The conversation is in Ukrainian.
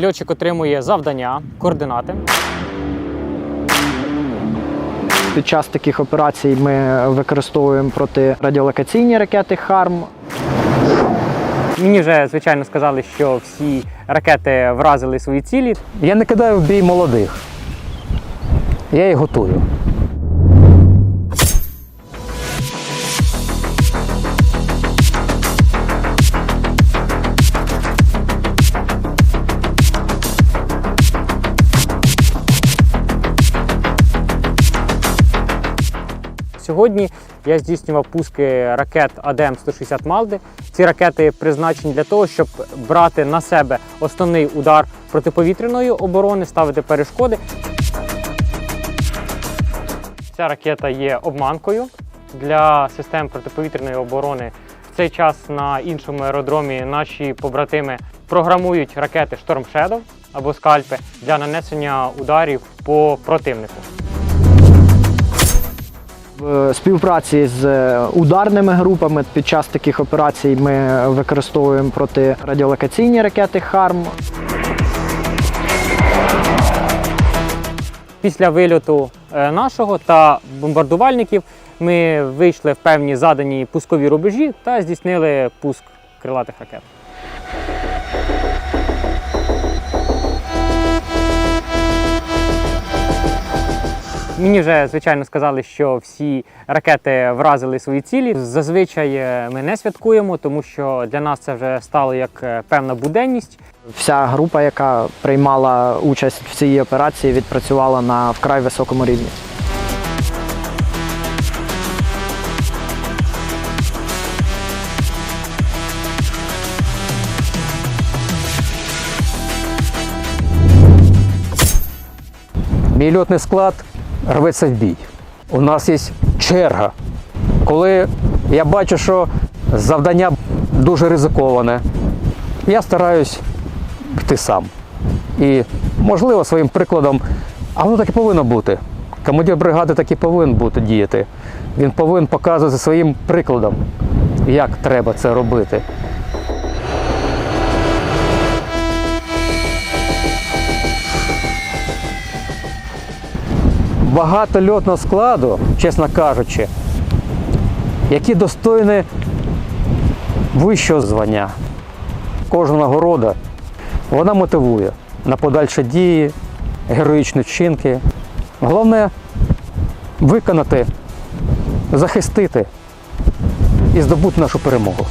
льотчик отримує завдання, координати. Під час таких операцій ми використовуємо протирадіолокаційні ракети ХАРМ. Мені вже звичайно сказали, що всі ракети вразили свої цілі. Я не кидаю в бій молодих. Я їх готую. Сьогодні я здійснював пуски ракет АДМ-160 Малди. Ці ракети призначені для того, щоб брати на себе основний удар протиповітряної оборони, ставити перешкоди. Ця ракета є обманкою для систем протиповітряної оборони. В цей час на іншому аеродромі наші побратими програмують ракети Storm Shadow або скальпи для нанесення ударів по противнику. В співпраці з е, ударними групами під час таких операцій ми використовуємо протирадіолокаційні ракети ХАРМ. Після вильоту е, нашого та бомбардувальників ми вийшли в певні задані пускові рубежі та здійснили пуск крилатих ракет. Мені вже звичайно сказали, що всі ракети вразили свої цілі. Зазвичай е, ми не святкуємо, тому що для нас це вже стало як е, певна буденність. Вся група, яка приймала участь в цій операції, відпрацювала на вкрай високому рівні. Мій льотний склад рветься в бій. У нас є черга. Коли я бачу, що завдання дуже ризиковане, я стараюсь йти сам. І, можливо, своїм прикладом, а воно так і повинно бути. Командир бригади так і повинен бути діяти. Він повинен показувати своїм прикладом, як треба це робити. Багато льотного складу, чесно кажучи, які достойні вищого звання. Кожна нагорода вона мотивує на подальші дії, героїчні вчинки. Головне виконати, захистити і здобути нашу перемогу.